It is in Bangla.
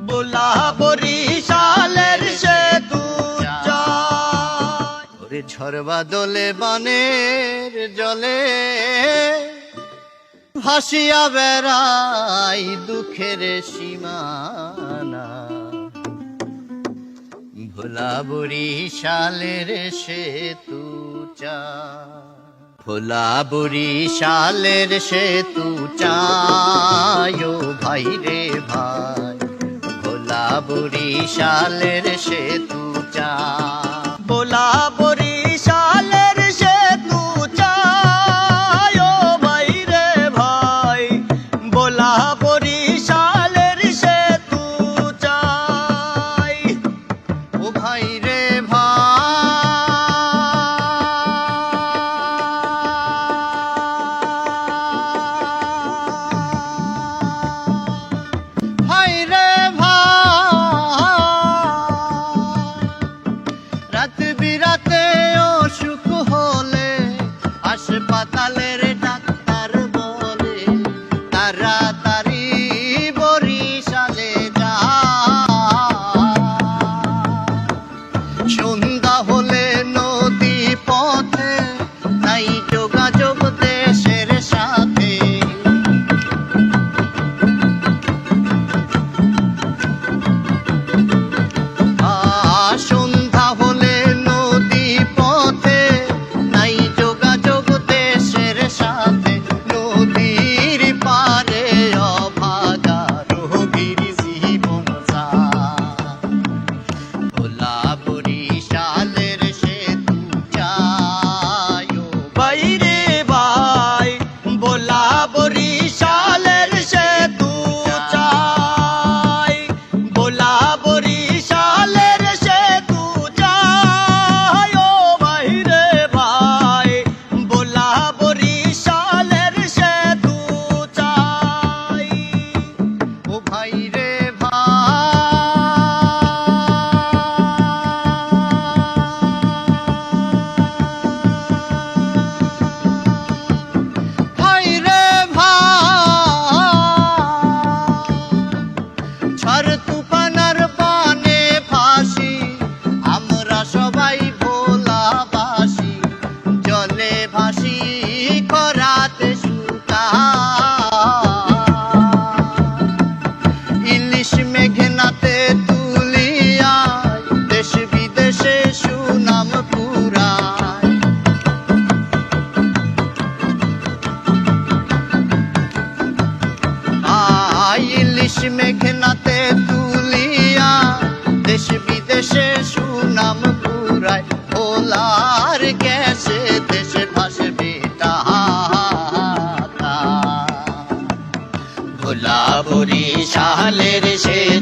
বোলা বরিশালের সেতু। ওরে ঝরবা দোলে বানের জলে ভাসিয়া বেড়াই দুঃখের সীমানা। ভোলা বরিশালের সেতু চায়। ভোলা বরিশালের সেতু চায় ভাই রে ভাই। বরিশালের সেতু চা। বোলা বরিশালের সেতু চা। ও ভাই রে ভাই ভোলা matar ও মেঘনাতে তুলিয়া দেশ বিদেশে সুনাম পুরায় আই ইলিশ মেঘনাতে তুলিয়া দেশ বিদেশে সুনাম বরিশালের সেতু